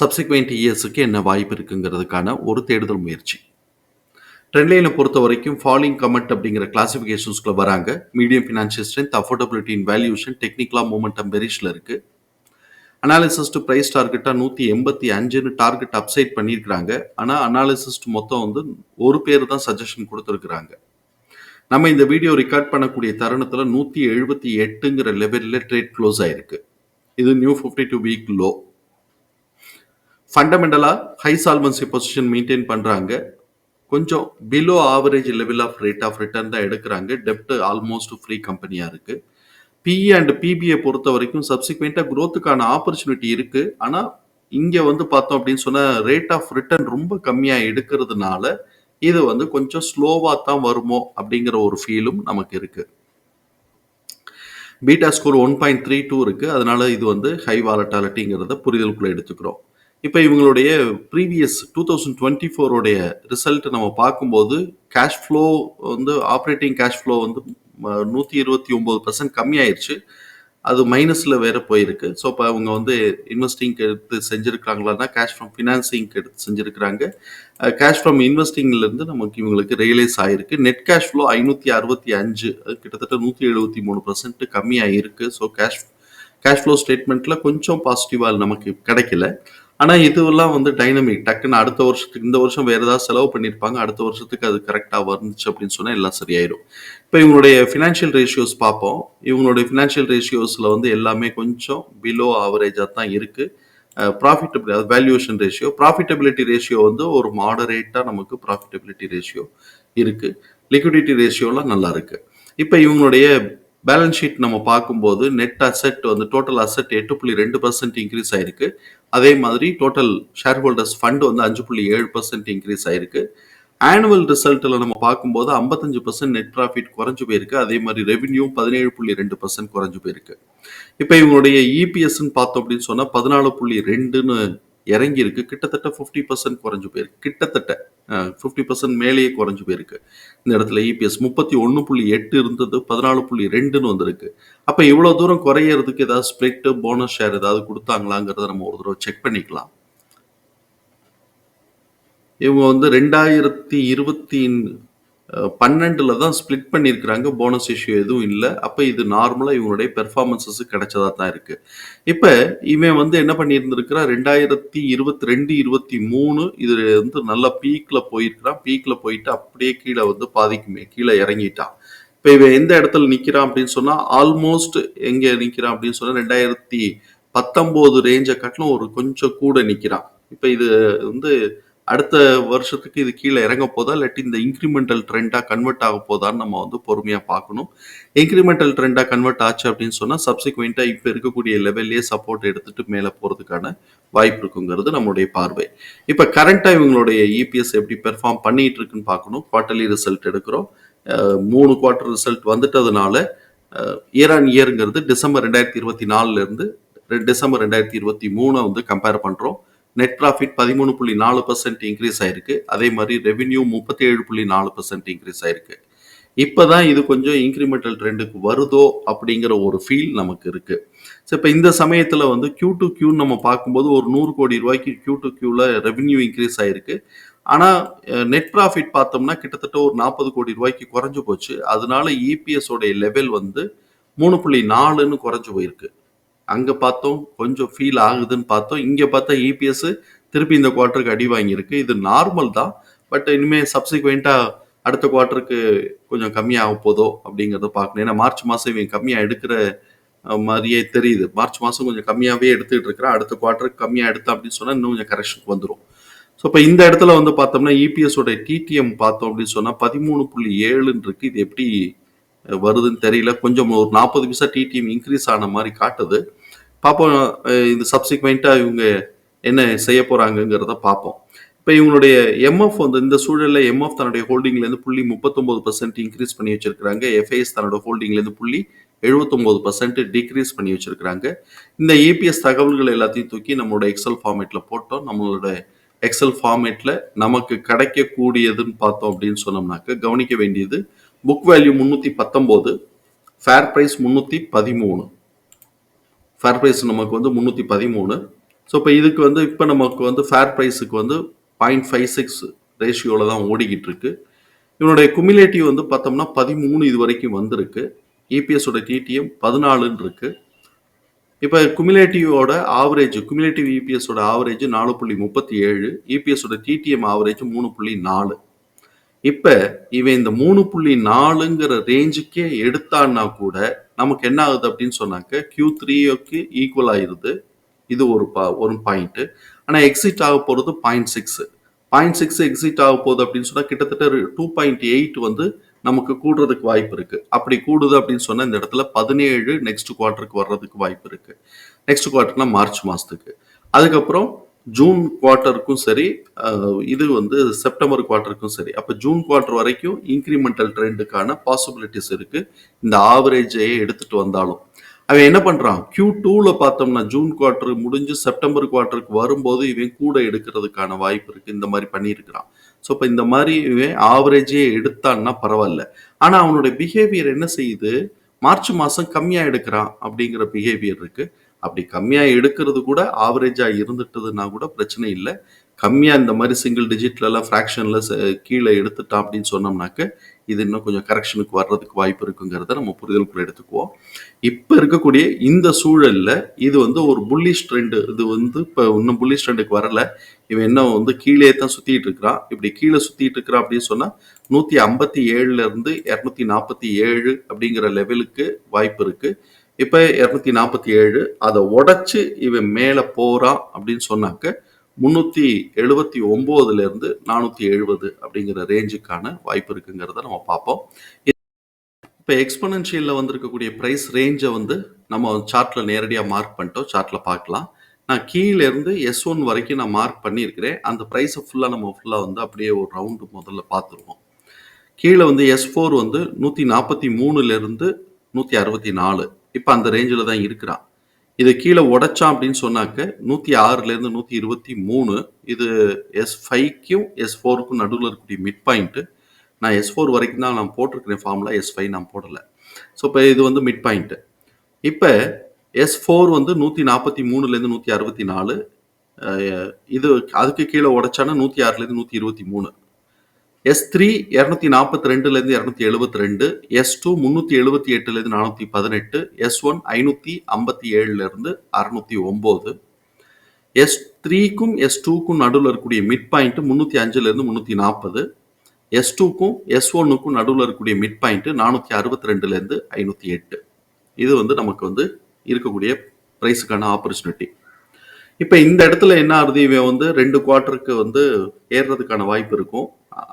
Subsequent இயர்ஸுக்கு என்ன வாய்ப்பு இருக்குங்கிறதுக்கான ஒரு தேடுதல் முயற்சி. ட்ரெண்ட்லைனை பொறுத்த வரைக்கும் ஃபாலிங் கமெண்ட் அப்படிங்கிற கிளாசிஃபிகேஷன்ஸ்குள்ள வராங்க. Medium financial strength affordability in valuation டெக்னிக்கலாக மூமெண்டம் பெரிஷில் இருக்குது அனாலிசிஸ்ட் ப்ரைஸ் டார்கெட்டாக நூற்றி எண்பத்தி அஞ்சுன்னு டார்கெட் அப்சைட் பண்ணியிருக்கிறாங்க. ஆனால் அனாலிசிஸ்ட் மொத்தம் வந்து ஒரு பேர் தான் சஜஷன் கொடுத்துருக்குறாங்க. நம்ம இந்த வீடியோ ரெக்கார்ட் பண்ணக்கூடிய தருணத்தில் நூற்றி எழுபத்தி எட்டுங்கிற லெவலில் ட்ரேட் க்ளோஸ் ஆயிருக்கு. இது new fifty two week low ஃபண்டமெண்டலாக high solvency position maintain பண்ணுறாங்க கொஞ்சம் below average level of rate of return தான் எடுக்கிறாங்க. டெப்ட் ஆல்மோஸ்ட் ஃப்ரீ கம்பெனியாக இருக்குது பிஇ அண்ட் பிபிஐ பொறுத்த வரைக்கும் சப்சிக்வெண்ட்டாக க்ரோத்துக்கான ஆப்பர்ச்சுனிட்டி இருக்குது ஆனால் இங்கே வந்து பார்த்தோம் அப்படின்னு சொன்னால் ரேட் ஆஃப் ரிட்டர்ன் ரொம்ப கம்மியாக எடுக்கிறதுனால இது வந்து கொஞ்சம் ஸ்லோவாக தான் வருமோ அப்படிங்கிற ஒரு ஃபீலும் நமக்கு இருக்குது beta score one point three two இருக்குது அதனால இது வந்து ஹை வாலட்டாலிட்டிங்கிறத புரிதலுக்குள்ளே எடுத்துக்கிறோம். இப்போ இவங்களுடைய ப்ரீவியஸ் டூ தௌசண்ட் டுவெண்ட்டி ஃபோருடைய ரிசல்ட் நம்ம பார்க்கும்போது கேஷ் ஃப்ளோ வந்து ஆப்ரேட்டிங் கேஷ் ஃப்ளோ வந்து நூற்றி இருபத்தி ஒம்பது பர்சன்ட் கம்மியாயிருச்சு. அது மைனஸில் வேற போயிருக்கு. ஸோ இப்போ அவங்க வந்து இன்வெஸ்டிங்க்கு எடுத்து செஞ்சுருக்காங்களான்னா கேஷ் ஃப்ரம் ஃபினான்சிங்க்கு எடுத்து செஞ்சுருக்கிறாங்க. கேஷ் ஃப்ரம் இன்வெஸ்டிங்லேருந்து நமக்கு இவங்களுக்கு ரியலைஸ் ஆகிருக்கு நெட் கேஷ் ஃப்ளோ ஐநூற்றி அறுபத்தி அஞ்சு கிட்டத்தட்ட நூற்றி எழுபத்தி மூணு பர்சன்ட் கம்மியாக இருக்குது ஸோ கேஷ் கேஷ் ஃப்ளோ ஸ்டேட்மெண்ட்டில் கொஞ்சம் பாசிட்டிவாக நமக்கு கிடைக்கல. ஆனால் இதுவெல்லாம் வந்து டைனமிக் டக்குன்னு அடுத்த வருஷத்துக்கு இந்த வருஷம் வேறு ஏதாவது செலவு பண்ணியிருப்பாங்க அடுத்த வருஷத்துக்கு அது கரெக்டாக வந்துச்சு அப்படின்னு சொன்னால் எல்லாம் சரியாயிடும் இப்போ இவங்களுடைய ஃபினான்ஷியல் ரேஷியோஸ் பார்ப்போம். இவங்களுடைய ஃபினான்ஷியல் ரேஷியோஸில் வந்து எல்லாமே கொஞ்சம் பிலோ ஆவரேஜாக தான் இருக்குது profitable valuation valuation ratio profitability ratio வந்து ஒரு மாடரேட்டாக நமக்கு ப்ராஃபிட்டபிலிட்டி ரேஷியோ இருக்குது லிக்விடிட்டி ரேஷியோலாம் நல்லா இருக்குது இப்போ இவங்களுடைய பேலன்ஸ் ஷீட் நம்ம பார்க்கும்போது நெட் அசெட் வந்து டோட்டல் அசெட் எட்டு புள்ளி ரெண்டு பர்சன்ட் இன்க்ரீஸ் ஆயிருக்கு. அதே மாதிரி டோட்டல் ஷேர் ஹோல்டர்ஸ் ஃபண்ட் வந்து அஞ்சு புள்ளி ஏழு பர்சன்ட் இன்க்ரீஸ் ஆயிருக்கு. ஆனுவல் ரிசல்ட்டில் நம்ம பார்க்கும்போது ஐம்பத்தஞ்சு பர்சன்ட் நெட் ப்ராஃபிட் குறைஞ்சு போயிருக்கு. அதே மாதிரி ரெவின்யூ பதினேழு புள்ளி ரெண்டு பர்சன்ட் குறைஞ்சு போயிருக்கு. இப்போ இவங்களுடைய இபிஎஸ்ன்னு பார்த்தோம் அப்படின்னு சொன்னால் பதினாலு புள்ளி ரெண்டுன்னு இறங்கி இருக்கு கிட்டத்தட்ட ஃபிஃப்டி பர்சன்ட் குறைஞ்சு போயிருக்கு. கிட்டத்தட்ட ஃபிஃப்டி பர்சன்ட் மேலேயே குறைஞ்சு போயிருக்கு. இந்த இடத்துல இபிஎஸ் முப்பத்தி ஒன்று புள்ளி எட்டு இருந்தது பதினாலு புள்ளி ரெண்டுன்னு வந்திருக்கு. அப்போ இவ்வளோ தூரம் குறையிறதுக்கு ஏதாவது ஸ்ப்ளிட்டு போனஸ் ஷேர் ஏதாவது கொடுத்தாங்களாங்கிறத நம்ம ஒரு தடவை செக் பண்ணிக்கலாம். இவங்க வந்து ரெண்டாயிரத்தி இருபத்தி பன்னெண்டில் தான் ஸ்ப்ளிட் பண்ணியிருக்கிறாங்க. போனஸ் இஷ்யூ எதுவும் இல்லை. அப்போ இது நார்மலாக இவங்களுடைய பெர்ஃபார்மன்ஸஸ் கிடைச்சதா தான் இருக்குது இப்போ இவன் வந்து என்ன பண்ணியிருந்திருக்கிறா ரெண்டாயிரத்தி இருபத்தி ரெண்டு இருபத்தி மூணு இது வந்து நல்லா பீக்கில் போயிருக்கிறான். பீக்கில் போயிட்டு அப்படியே கீழே வந்து பாதிக்குமே. கீழே இறங்கிட்டான். இப்போ இவன் எந்த இடத்துல நிற்கிறான் அப்படின்னு சொன்னால் ஆல்மோஸ்ட் எங்கே நிற்கிறான் அப்படின்னு சொன்னால் ரெண்டாயிரத்தி பத்தொம்போது ரேஞ்சை காட்டிலும் ஒரு கொஞ்சம் கூட நிற்கிறான் இப்போ இது வந்து அடுத்த வருஷத்துக்கு இது கீழே இறங்க போதா இல்லாட்டி இந்த இன்க்ரிமெண்டல் ட்ரெண்டாக கன்வெர்ட் ஆக போதான்னு நம்ம வந்து பொறுமையாக பார்க்கணும். இன்க்ரிமெண்டல் ட்ரெண்டாக கன்வெர்ட் ஆச்சு அப்படின்னு சொன்னால் சப்சிக்வெண்ட்டாக இப்போ இருக்கக்கூடிய லெவல்லே சப்போர்ட் எடுத்துட்டு மேலே போகிறதுக்கான வாய்ப்பு இருக்குங்கிறது நம்மளுடைய பார்வை. இப்போ கரண்ட்டாக இவங்களுடைய இபிஎஸ் எப்படி பெர்ஃபார்ம் பண்ணிட்டு இருக்குன்னு பார்க்கணும். குவார்ட்டர்லி ரிசல்ட் எடுக்கிறோம். மூணு குவார்ட்டர் ரிசல்ட் வந்துட்டதுனால இயர் ஆன் இயருங்கிறது டிசம்பர் ரெண்டாயிரத்தி இருபத்தி நாலுலேருந்து டிசம்பர் ரெண்டாயிரத்தி இருபத்தி மூணை வந்து கம்பேர் பண்ணுறோம் நெட் ப்ராஃபிட் பதிமூணு புள்ளி நாலு பர்சன்ட் இன்க்ரீஸ் ஆயிருக்கு. அதே மாதிரி ரெவின்யூ முப்பத்தி ஏழு புள்ளி நாலு பர்சன்ட் இன்க்ரீஸ் ஆயிருக்கு. இப்போ தான் இது கொஞ்சம் இன்க்ரிமெண்டல் ட்ரெண்டுக்கு வருதோ அப்படிங்கிற ஒரு ஃபீல் நமக்கு இருக்கு. ஸோ இப்போ இந்த சமயத்தில் வந்து கியூ டு கியூன்னு நம்ம பார்க்கும்போது ஒரு நூறு கோடி ரூபாய்க்கு கியூ டு கியூவில் ரெவன்யூ இன்க்ரீஸ் ஆயிருக்கு. ஆனால் நெட் ப்ராஃபிட் பார்த்தோம்னா கிட்டத்தட்ட ஒரு நாற்பது கோடி ரூபாய்க்கு குறைஞ்சு போச்சு. அதனால இபிஎஸோடைய லெவல் வந்து மூணு புள்ளி நாலுன்னு குறைஞ்சு போயிருக்கு. அங்கே பார்த்தோம் கொஞ்சம் ஃபீல் ஆகுதுன்னு பார்த்தோம். இங்கே பார்த்தா இபிஎஸ் திருப்பி இந்த குவார்ட்டருக்கு அடி வாங்கியிருக்கு. இது நார்மல் தான். பட் இனிமேல் சப்சிக்வெண்ட்டாக அடுத்த குவார்ட்டருக்கு கொஞ்சம் கம்மியாக போதோ அப்படிங்கிறத பார்க்கணும். ஏன்னா மார்ச் மாதம் இவங்க கம்மியாக எடுக்கிற மாதிரியே தெரியுது. மார்ச் மாதம் கொஞ்சம் கம்மியாகவே எடுத்துக்கிட்டு இருக்கிறேன். அடுத்த குவார்ட்டருக்கு கம்மியாக எடுத்தா அப்படின்னு சொன்னால் இன்னும் கொஞ்சம் கரெக்ஷனுக்கு வந்துடும் ஸோ இப்போ இந்த இடத்துல வந்து பார்த்தோம்னா இபிஎஸோட டிடிஎம் பார்த்தோம் அப்படின்னு சொன்னால் பதிமூணு புள்ளி ஏழுன்னு இருக்கு. இது எப்படி வருதுன்னு தெரியல. கொஞ்சம் ஒரு நாற்பது பைசா டிடிஎம் இன்க்ரீஸ் ஆன மாதிரி காட்டுது. பார்ப்போம் இந்த இது சப்சிக்வெண்ட்டாக இவங்க என்ன செய்ய போகிறாங்கங்கிறத பார்ப்போம். இப்போ இவங்களுடைய எம்எஃப் வந்து இந்த சூழலில் எம்எஃப் தன்னுடைய ஹோல்டிங்லேருந்து புள்ளி முப்பத்தொம்போது பர்சன்ட் இன்க்ரீஸ் பண்ணி வச்சிருக்கிறாங்க. எஃப்ஐஎஸ் தன்னோட ஹோல்டிங்லேருந்து புள்ளி எழுபத்தொம்போது பர்சன்ட் டிக்ரீஸ் பண்ணி வச்சிருக்காங்க இந்த ஏபிஎஸ் தகவல்கள் எல்லாத்தையும் தூக்கி நம்மளோட எக்ஸல் ஃபார்மேட்டில் போட்டோம். நம்மளோட எக்ஸல் ஃபார்மேட்டில் நமக்கு கிடைக்கக்கூடியதுன்னு பார்த்தோம் அப்படின்னு சொன்னோம்னாக்க கவனிக்க வேண்டியது புக் வேல்யூ முந்நூற்றி பத்தொம்போது ஃபேர் ப்ரைஸ் முந்நூற்றி பதிமூணு. ஃபேர் ப்ரைஸ் நமக்கு வந்து முந்நூற்றி பதிமூணு. ஸோ இப்போ இதுக்கு வந்து இப்போ நமக்கு வந்து ஃபேர் ப்ரைஸுக்கு வந்து பாயிண்ட் ஃபைவ் சிக்ஸ் ரேஷியோவில் தான் ஓடிக்கிட்டு இருக்கு இவனுடைய குமிலேட்டிவ் வந்து பார்த்தோம்னா பதிமூணு இது வரைக்கும் வந்திருக்கு. இபிஎஸோட டிடிஎம் பதினாலுன்னு இருக்கு இப்போ குமிலேட்டிவோட ஆவரேஜ் குமிலேட்டிவ் இபிஎஸோட ஆவரேஜ் நாலு புள்ளி முப்பத்தி ஏழு இபிஎஸோட டிடிஎம் ஆவரேஜ் மூணு புள்ளி நாலு. இப்போ இவன் இந்த மூணு புள்ளி நாலுங்கிற ரேஞ்சுக்கே எடுத்தான்னா கூட நமக்கு என்ன ஆகுது அப்படின்னு சொன்னாக்க கியூ த்ரீக்கு ஈக்குவல் ஆயிருது. இது ஒரு பா ஒரு பாயிண்ட் ஆனால் எக்ஸிட் ஆக போகிறது point six point six exit ஆக போகுது அப்படின்னு சொன்னால் கிட்டத்தட்ட டூ பாயிண்ட் எயிட் வந்து நமக்கு கூடுறதுக்கு வாய்ப்பு இருக்கு. அப்படி கூடுது அப்படின்னு சொன்னா இந்த இடத்துல பதினேழு நெக்ஸ்ட் குவார்டருக்கு வர்றதுக்கு வாய்ப்பு இருக்கு. நெக்ஸ்ட் குவார்டர்னா மார்ச் மாசத்துக்கு. அதுக்கப்புறம் ஜூன் குவார்ட்டருக்கும் சரி இது வந்து செப்டம்பர் குவார்ட்டருக்கும் சரி. அப்போ ஜூன் குவார்ட்டர் வரைக்கும் இன்க்ரிமெண்டல் ட்ரெண்டுக்கான பாசிபிலிட்டிஸ் இருக்கு. இந்த ஆவரேஜையே எடுத்துட்டு வந்தாலும். அவன் என்ன பண்றான்? க்யூ டூவில் பார்த்தோம்னா ஜூன் குவார்ட்டர் முடிஞ்சு செப்டம்பர் குவார்ட்டருக்கு வரும்போது இவன் கூட எடுக்கிறதுக்கான வாய்ப்பு இருக்கு. இந்த மாதிரி பண்ணியிருக்கிறான். ஸோ இப்போ இந்த மாதிரி இவன் ஆவரேஜே எடுத்தான்னா பரவாயில்ல. ஆனால் அவனுடைய பிஹேவியர் என்ன செய்யுது? மார்ச் மாதம் கம்மியாக எடுக்கிறான் அப்படிங்கிற பிஹேவியர் இருக்கு. அப்படி கம்மியாக எடுக்கிறது கூட ஆவரேஜாக இருந்துட்டதுன்னா கூட பிரச்சனை இல்லை. கம்மியாக இந்த மாதிரி சிங்கிள் டிஜிட்லலாம் ஃப்ராக்ஷனில் கீழே எடுத்துட்டான் அப்படின்னு சொன்னோம்னாக்க இது இன்னும் கொஞ்சம் கரெக்ஷனுக்கு வர்றதுக்கு வாய்ப்பு இருக்குங்கிறத நம்ம புரிதலுக்குள்ள எடுத்துக்குவோம். இப்போ இருக்கக்கூடிய இந்த சூழலில் இது வந்து ஒரு புல்லிஷ் ட்ரெண்டு இது வந்து இப்போ இன்னும் புல்லிஷ் ட்ரெண்டுக்கு வரல. இவன் என்ன வந்து கீழே தான் சுற்றிட்டு இருக்கிறான். இப்படி கீழே சுற்றிட்டு இருக்கிறான் அப்படின்னு சொன்னால் நூற்றி ஐம்பத்தி ஏழுலேருந்து இரநூத்தி நாற்பத்தி ஏழு அப்படிங்கிற லெவலுக்கு வாய்ப்பு இருக்குது இப்போ இரநூத்தி நாற்பத்தி ஏழு அதை உடச்சி இவன் மேலே போகிறான் அப்படின்னு சொன்னாக்க முந்நூற்றி எழுபத்தி ஒம்போதுலேருந்து நானூற்றி எழுபது அப்படிங்கிற ரேஞ்சுக்கான வாய்ப்பு இருக்குங்கிறத நம்ம பார்ப்போம். இப்போ எக்ஸ்பனன்ஷியலில் வந்திருக்கக்கூடிய ப்ரைஸ் ரேஞ்சை வந்து நம்ம சார்ட்டில் நேரடியாக மார்க் பண்ணிட்டோம் சார்ட்டில் பார்க்கலாம். நான் கீழேருந்து எஸ் ஒன் வரைக்கும் நான் மார்க் பண்ணியிருக்கிறேன். அந்த ப்ரைஸை ஃபுல்லாக நம்ம ஃபுல்லாக வந்து அப்படியே ஒரு ரவுண்டு முதல்ல பார்த்துருவோம். கீழே வந்து எஸ் ஃபோர் வந்து நூற்றி நாற்பத்தி மூணுலேருந்து நூற்றி அறுபத்தி நாலு இப்போ அந்த ரேஞ்சில் தான் இருக்கிறான். இது கீழே உடைச்சான் அப்படின்னு சொன்னாக்க நூற்றி ஆறுலேருந்து நூற்றி இருபத்தி மூணு இது எஸ் ஃபைவ்க்கும் எஸ் ஃபோருக்கும் நடுவில் இருக்கக்கூடிய மிட் பாயிண்ட்டு நான் எஸ் ஃபோர் வரைக்கும் தான் நான் போட்டிருக்கிறேன் ஃபார்மில் எஸ் ஃபைவ் நான் போடலை. ஸோ இப்போ இது வந்து மிட் பாயிண்ட்டு இப்போ எஸ் ஃபோர் வந்து நூற்றி நாற்பத்தி மூணுலேருந்து நூற்றி அறுபத்தி நாலு இது அதுக்கு கீழே உடைச்சானா நூற்றி ஆறுலேருந்து நூற்றி இருபத்தி மூணு. எஸ் த்ரீ இரநூத்தி நாற்பத்தி ரெண்டுலேருந்து இரநூத்தி எழுபத்தி ரெண்டு எஸ் டூ முந்நூற்றி எழுபத்தி எட்டுலேருந்து நானூற்றி பதினெட்டு எஸ் ஒன் ஐநூற்றி ஐம்பத்தி ஏழுலேருந்து அறநூற்றி ஒம்பது எஸ் த்ரீக்கும் எஸ் டூக்கும் நடுவில் இருக்கக்கூடிய மிட் பாயிண்ட் முந்நூற்றி அஞ்சுலேருந்து முந்நூற்றி நாற்பது எஸ் டூக்கும் எஸ் ஒன்னுக்கும் நடுவில் இருக்கக்கூடிய மிட் பாயிண்ட் நானூற்றி அறுபத்தி ரெண்டுலேருந்து ஐநூற்றி எட்டு இது வந்து நமக்கு வந்து இருக்கக்கூடிய ப்ரைஸுக்கான ஆப்பர்ச்சுனிட்டி இப்போ இந்த இடத்துல என்ன ஆகுது? இவன் வந்து ரெண்டு குவார்ட்டருக்கு வந்து ஏறுறதுக்கான வாய்ப்பு இருக்கும்.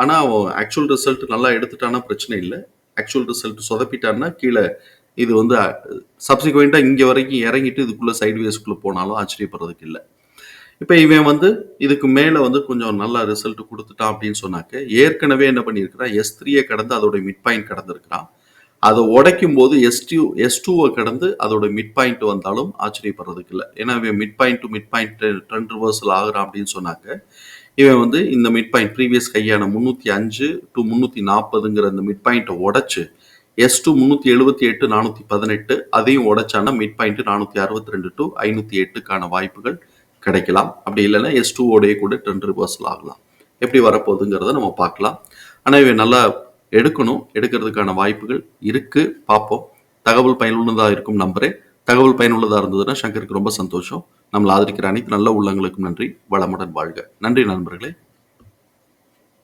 ஆனால் அவன் ஆக்சுவல் ரிசல்ட் நல்லா எடுத்துட்டானா பிரச்சனை இல்லை. ஆக்சுவல் ரிசல்ட் சொதப்பிட்டான்னா கீழே இது வந்து சப்சிக்வெண்ட்டாக இங்கே வரைக்கும் இறங்கிட்டு இதுக்குள்ளே சைட்வேஸ்க்குள்ளே போனாலும் ஆச்சரியப்படுறதுக்கு இல்லை. இப்போ இவன் வந்து இதுக்கு மேலே வந்து கொஞ்சம் நல்ல ரிசல்ட் கொடுத்துட்டான் அப்படின்னு சொன்னாக்க ஏற்கனவே என்ன பண்ணியிருக்கிறான்? எஸ் த்ரீயை கடந்து அதோட மிட் பாயிண்ட் கடந்திருக்கிறான். அதை உடைக்கும் போது எஸ் டூ எஸ் டூவை கடந்து அதோட மிட் பாயிண்ட் வந்தாலும் ஆச்சரியப்படுறதுக்கு இல்லை. ஏன்னா இவன் mid point to mid point trend reversal ஆகுறான் அப்படின்னு சொன்னாங்க. இவன் வந்து இந்த மிட் பாயிண்ட் ப்ரீவியஸ் கையான முந்நூற்றி அஞ்சு டு முந்நூற்றி நாற்பதுங்கிற அந்த மிட் பாயிண்ட்டை உடைச்சு எஸ் டூ முந்நூற்றி எழுபத்தி எட்டு நானூற்றி பதினெட்டு அதையும் உடைச்சானா மிட் பாயிண்ட் நானூற்றி அறுபத்தி ரெண்டு டு ஐநூற்றி எட்டுக்கான வாய்ப்புகள் கிடைக்கலாம். அப்படி இல்லைன்னா எஸ் டூ ஓடைய கூட ட்ரெண்ட் ரிவர்சல் ஆகலாம். எப்படி வரப்போகுதுங்கிறத நம்ம பார்க்கலாம். ஆனால் இவன் நல்லா எடுக்கணும் எடுக்கிறதுக்கான வாய்ப்புகள் இருக்குது பார்ப்போம். தகவல் பயனுள்ளதாக இருக்கும் நம்புறேன். தகவல் பயனுள்ளதாக இருந்ததுன்னா சங்கருக்கு ரொம்ப சந்தோஷம். நம்மளை ஆதரிக்கிற அனைத்து நல்ல உள்ளங்களுக்கும் நன்றி. வளமுடன் வாழ்க. நன்றி நண்பர்களே.